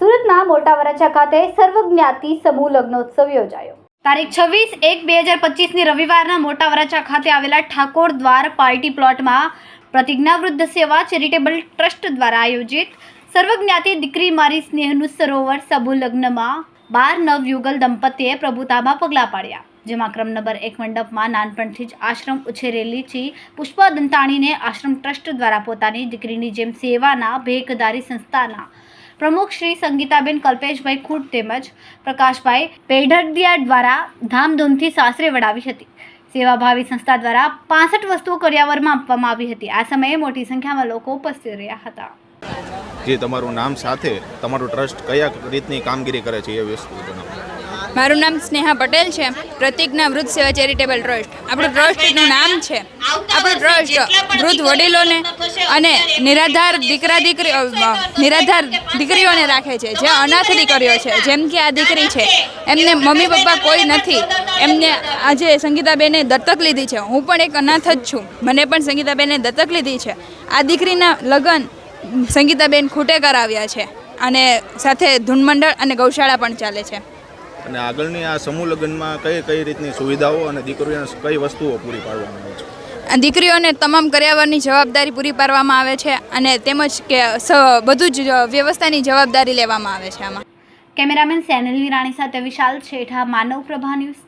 સુરતના મોટા વરાછા ખાતે સર્વજ્ઞાતિ સમૂહ લગ્નોત્સવ યોજાયો. તારીખ છવ્વીસ એક બે હજાર પચીસની રવિવારના મોટા વરાછા ખાતે આવેલા ઠાકોર દ્વાર પાર્ટી પ્લોટમાં પ્રતિજ્ઞાવૃદ્ધ સેવા ચેરિટેબલ ટ્રસ્ટ દ્વારા આયોજિત સર્વજ્ઞાતિ દીકરી મારી સ્નેહનું સરોવર સબુ લગ્નમાં બાર નવયુગલ દંપતીએ પ્રભુતામાં પગલાં પાડ્યા. જેમાં ક્રમ નંબર એક મંડપમાં નાનપણથી જ આશ્રમ ઉછેરેલી છે. પુષ્પા દંતાણીને આશ્રમ ટ્રસ્ટ દ્વારા પોતાની દીકરીની જેમ સેવાના ભેખદારી સંસ્થાના પ્રમુખ શ્રી સંગીતાબેન કલ્પેશભાઈ ખૂટ તેમજ પ્રકાશભાઈ પેઢડિયા દ્વારા ધામધૂમથી સાસરે વડાવી હતી. સેવાભાવી સંસ્થા દ્વારા પાસઠ વસ્તુઓ કરિયાવરમાં આપવામાં આવી હતી. આ સમયે મોટી સંખ્યામાં લોકો ઉપસ્થિત રહ્યા હતા. જે તમારું નામ સાથે તમારું ટ્રસ્ટ કયા રીતની કામગીરી કરે છે એ વસ્તુ જણાવો. મારું નામ સ્નેહા પટેલ છે. પ્રતિજ્ઞા વૃદ્ધ સેવા ચેરિટેબલ ટ્રસ્ટ. આપણું ટ્રસ્ટનું નામ છે. આપણું ટ્રસ્ટ વૃદ્ધ વડીલોને અને નિરાધાર દીકરા દીકરી નિરાધાર દીકરીઓને રાખે છે. જે અનાથ દીકરીઓ છે. જેમ કે આ દીકરી છે. એમને મમ્મી પપ્પા કોઈ નથી. એમને આજે સંગીતાબેને દત્તક લીધી છે. હું પણ એક અનાથ જ છું. મને પણ સંગીતાબેને દત્તક લીધી છે. આ દીકરીના લગ્ન સંગીતાબેન ખૂટે કરાવ્યા છે. અને સાથે ધૂનમંડળ અને ગૌશાળા પણ ચાલે છે. અને આગળની આ સમૂહ લગ્નમાં કઈ કઈ રીતની સુવિધાઓ અને દીકરીઓને કઈ વસ્તુઓ પૂરી પાડવામાં આવે છે? દીકરીઓને તમામ કર્યાવરની જવાબદારી પૂરી પાડવામાં આવે છે અને તેમજ કે સ બધું જ વ્યવસ્થાની જવાબદારી લેવામાં આવે છે આમાં. કેમેરામેન સેનલ રાણી સાથે વિશાલ છેઠા માનવ પ્રભા ન્યૂઝ